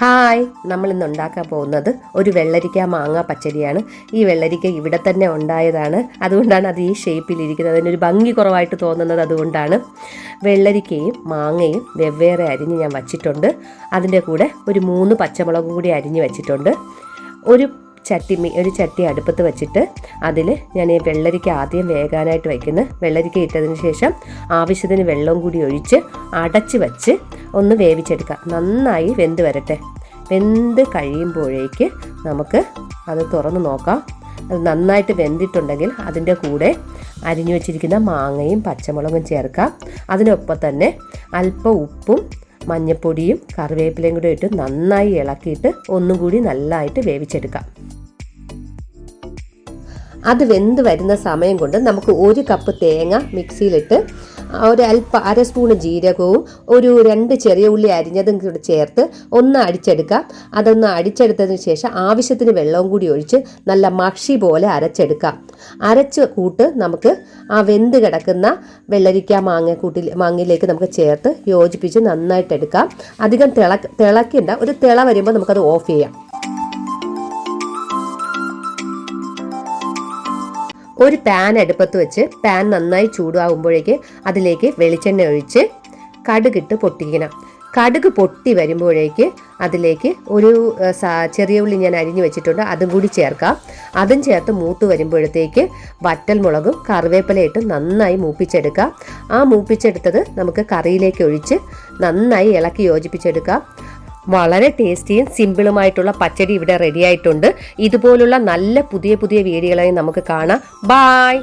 Hi നമ്മൾ ഇന്ന് ഉണ്ടാക്കാൻ പോകുന്നത് ഒരു വെള്ളരിക്ക മാങ്ങ പച്ചടിയാണ് ഈ വെള്ളരിക്ക ഇവിടെ തന്നെ ഉണ്ടായതാണ്. അതുകൊണ്ടാണ് അത് ഈ ഷേപ്പിലിരിക്കുന്നത് അതിനൊരു ഭംഗി കുറവായിട്ട് തോന്നുന്നത് അതുകൊണ്ടാണ്. വെള്ളരിക്കയും മാങ്ങയും വെവ്വേറെ അരിഞ്ഞ് ഞാൻ വച്ചിട്ടുണ്ട്. അതിന്റെ കൂടെ ഒരു മൂന്ന് പച്ചമുളകും കൂടി അരിഞ്ഞ് വെച്ചിട്ടുണ്ട്. ഒരു ചട്ടി ഒരു ചട്ടി അടുപ്പത്ത് വെച്ചിട്ട് അതിൽ ഞാൻ ഈ വെള്ളരിക്ക ആദ്യം വേകാനായിട്ട് വയ്ക്കുന്നു വെള്ളരിക്ക ഇട്ടതിന് ശേഷം ആവശ്യത്തിന് വെള്ളവും കൂടി ഒഴിച്ച് അടച്ച് വെച്ച് ഒന്ന് വേവിച്ചെടുക്കുക നന്നായി വെന്ത് വരട്ടെ. വെന്ത് കഴിയുമ്പോഴേക്ക് നമുക്ക് അത് തുറന്ന് നോക്കാം. അത് നന്നായിട്ട് വെന്തിട്ടുണ്ടെങ്കിൽ അതിന്റെ കൂടെ അരിഞ്ഞു വെച്ചിരിക്കുന്ന മാങ്ങയും പച്ചമുളകും ചേർക്കാം. അതിനൊപ്പം തന്നെ അല്പം ഉപ്പും മഞ്ഞപ്പൊടിയും കറിവേപ്പിലയും കൂടി ഇട്ട് നന്നായി ഇളക്കിയിട്ട് ഒന്നും കൂടി നല്ലതായിട്ട് വേവിച്ചെടുക്കാം. അത് വെന്ത് വരുന്ന സമയം കൊണ്ട് നമുക്ക് ഒരു കപ്പ് തേങ്ങ മിക്സിയിലിട്ട് ഒരു അല്പ അര സ്പൂണ് ജീരകവും ഒരു രണ്ട് ചെറിയ ഉള്ളി അരിഞ്ഞതും കൂടി ചേർത്ത് ഒന്ന് അടിച്ചെടുക്കാം. അതൊന്ന് അടിച്ചെടുത്തതിന് ശേഷം ആവശ്യത്തിന് വെള്ളവും കൂടി ഒഴിച്ച് നല്ല മഷി പോലെ അരച്ചെടുക്കാം. അരച്ച് കൂട്ട് നമുക്ക് ആ വെന്ത് കിടക്കുന്ന വെള്ളരിക്ക മാങ്ങ കൂട്ടിൽ മാങ്ങയിലേക്ക് നമുക്ക് ചേർത്ത് യോജിപ്പിച്ച് നന്നായിട്ട് എടുക്കാം അധികം തിള തിളക്കേണ്ട ഒരു തിള വരുമ്പോൾ നമുക്കത് ഓഫ് ചെയ്യാം. ഒരു പാൻ അടുപ്പത്ത് വെച്ച് പാൻ നന്നായി ചൂടാകുമ്പോഴേക്ക് അതിലേക്ക് വെളിച്ചെണ്ണ ഒഴിച്ച് കടുകിട്ട് പൊട്ടിക്കണം. കടുക് പൊട്ടി വരുമ്പോഴേക്ക് അതിലേക്ക് ഒരു ചെറിയ ഉള്ളി ഞാൻ അരിഞ്ഞു വെച്ചിട്ടുണ്ട്. അതും കൂടി ചേർക്കാം. അതും ചേർത്ത് മൂത്ത് വരുമ്പോഴത്തേക്ക് വറ്റൽ മുളകും കറിവേപ്പിലയിട്ട് നന്നായി മൂപ്പിച്ചെടുക്കാം. ആ മൂപ്പിച്ചെടുത്തത് നമുക്ക് കറിയിലേക്ക് ഒഴിച്ച് നന്നായി ഇളക്കി യോജിപ്പിച്ചെടുക്കാം. വളരെ ടേസ്റ്റിയും സിമ്പിളുമായിട്ടുള്ള പച്ചടി ഇവിടെ റെഡി ആയിട്ടുണ്ട്. ഇതുപോലുള്ള നല്ല പുതിയ പുതിയ വീഡിയോകളായി നമുക്ക് കാണാം. ബായ്